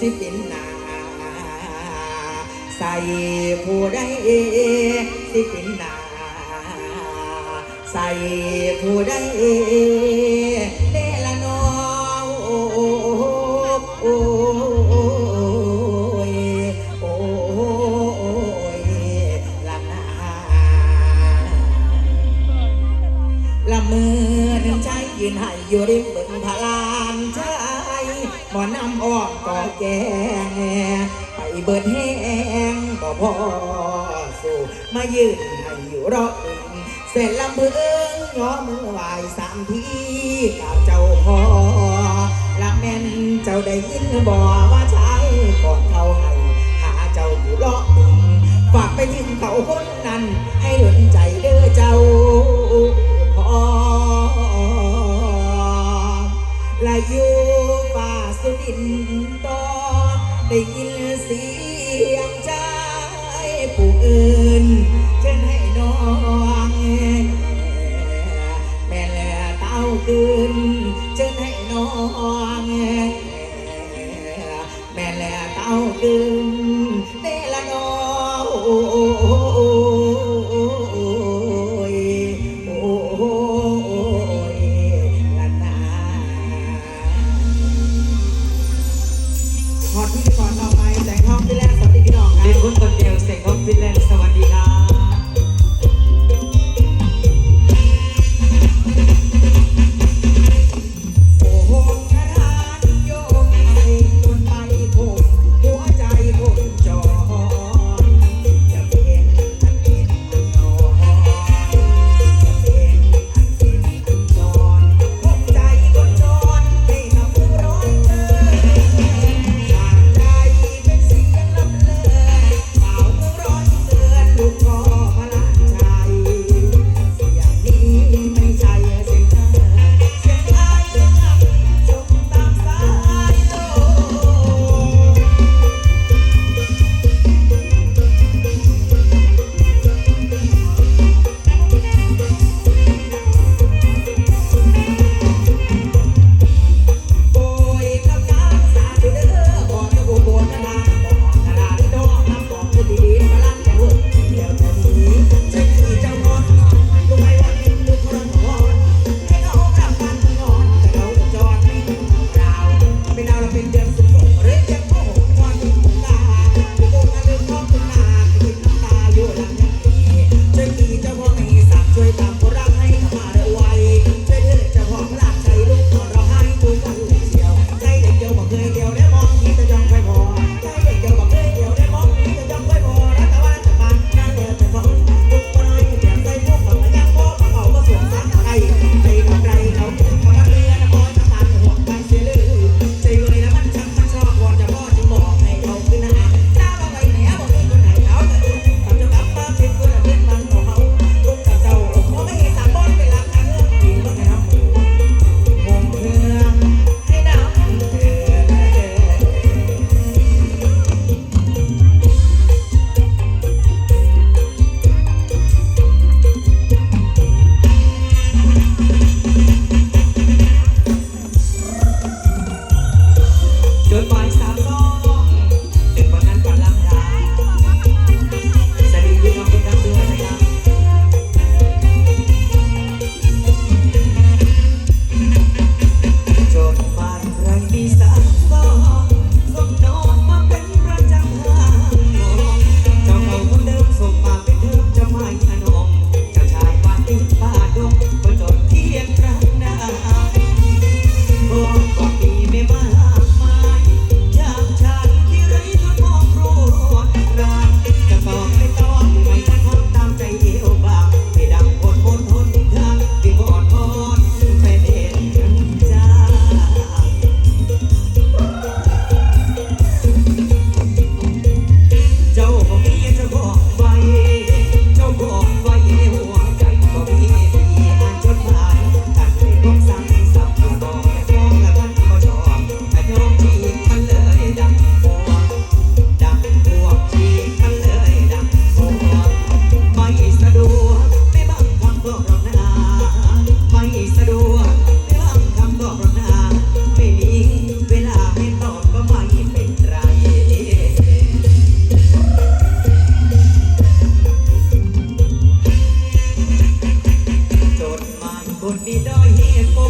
สิป็นนาใส่ผู้ใดสิป็นนาใส่ผู้ใดเดลนอโอ้โอ้ยโอ้ยละนาละมือหนึ่งใจยืนให้อยู่ริมบึงพลานใจห มอนำออมก่อแกงไปเบิดแห้งบ่พอสู้มายืนให้อยู่รออึงเสร็จลำพึงย้อมือไหวสามทีกับเจ้าพ่อละแม่นเจ้าได้ยินบ่ว่าชายก่อนเขาให้หาเจ้าอยู่รออึงฝากไปถึงเขาคนนั้นให้ดนใจเด้ ดมีด้อยเหตุผล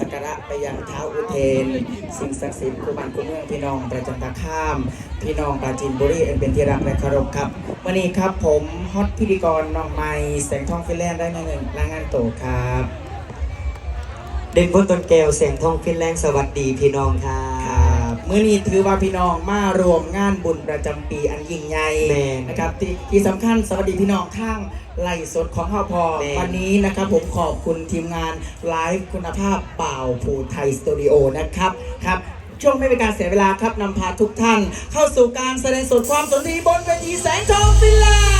สักการะไปยังเท้าอุเทน สิ่งศักดิ์สิทธิ์คู่บ้านคู่เมืองพี่น้องประจันตข้าม พี่น้องปราจีนบุรีอันเป็นที่รักและเคารพครับวันนี้ครับผมฮอตพิธีกรน้องไม้แสงทองฟินแลนด์ได้มาเงินรายงานโตครับ เด่นพลต้นแก้วแสงทองฟินแลนด์สวัสดีพี่น้องครับ มื้อนี้ถือว่าพี่น้องมารวมงานบุญประจำปีอันยิ่งใหญ่แม่นนะครับที่ที่สำคัญสวัสดีพี่น้องข้างไล่สดของพ่อพอแม่น วันนี้นะครับผมขอบคุณทีมงานไลฟ์คุณภาพเป่าผูไทยสตูดิโอนะครับครับ ช่วงไม่เป็นการเสียเวลาครับนำพาทุกท่าน เข้าสู่การแสดงสดความสนทรีบนเวทีแสงทองฟินแลน